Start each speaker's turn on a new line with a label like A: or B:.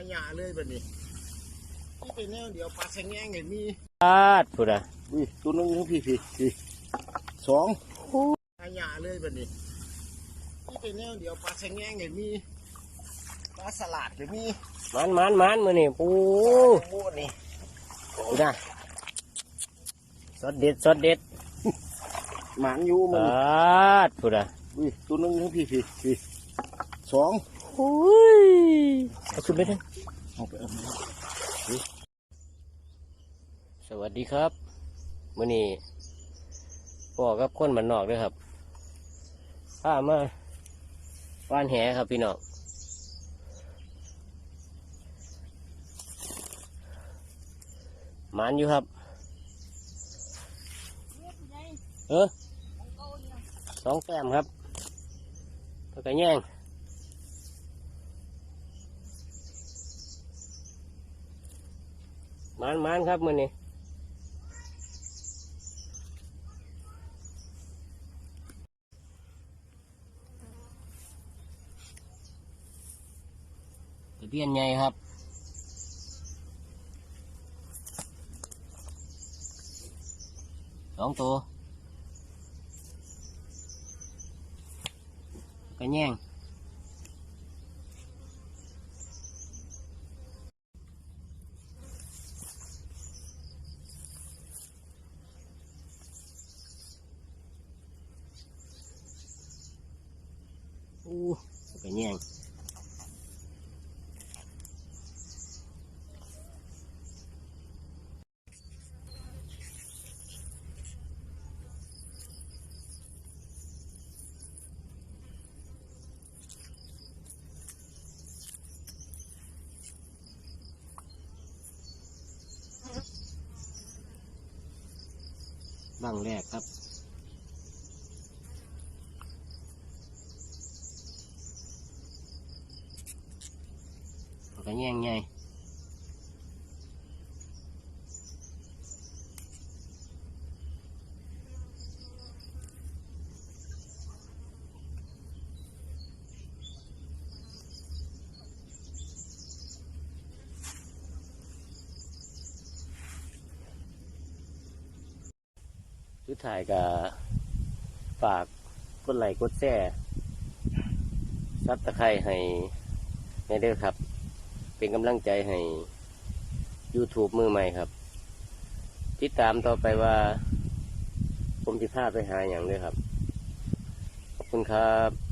A: อาหยาเลยแบบนี้ที่เป็นแนวเดียวปลาแสงแงงเห็นมี
B: ปาดพูดอะ
A: อุ้ยตัวนึงทั้งพี่พี่พี่สองอาหยาเลยแบบนี้ที่เป็นแนวเดียวปลาแสงแงงเห็นมีปลาสลัดเห็นมี
B: มันมันมันมือนี่ปู
A: โอ้นี่
B: พูดอะสดเด็ดสดเด็ด
A: หมานอยู่มัน
B: ปาดพูดอะ
A: อุ้ยตัวนึงทั้งพี่พี่พี่สอง
B: อ้ยเอาขึ้นไปเลย
A: เอาไปเอา
B: สวัสดีครับมื่อนี่พ่อกับคนมันนอกด้วยครับข้ามาว่านแหครับพี่น้องหมันอยู่ครับ เออสองแต้มครับแล้วก็แย่ง มันมันครับมือนี้ตะเพียนใหญ่ครับสองตัวก็แย่ง อู้ก็แย่งบังแรกครับ ก็แย่งใหญ่สุดท้ายก็ฝากกดไลค์กดแชร์ซับตะไคร้ให้ในเด้อครับ เป็นกำลังใจให้ YouTube มือใหม่ครับ ติดตามต่อไปว่า ผมจะพาไปหาอย่างเลยครับ ขอบคุณครับ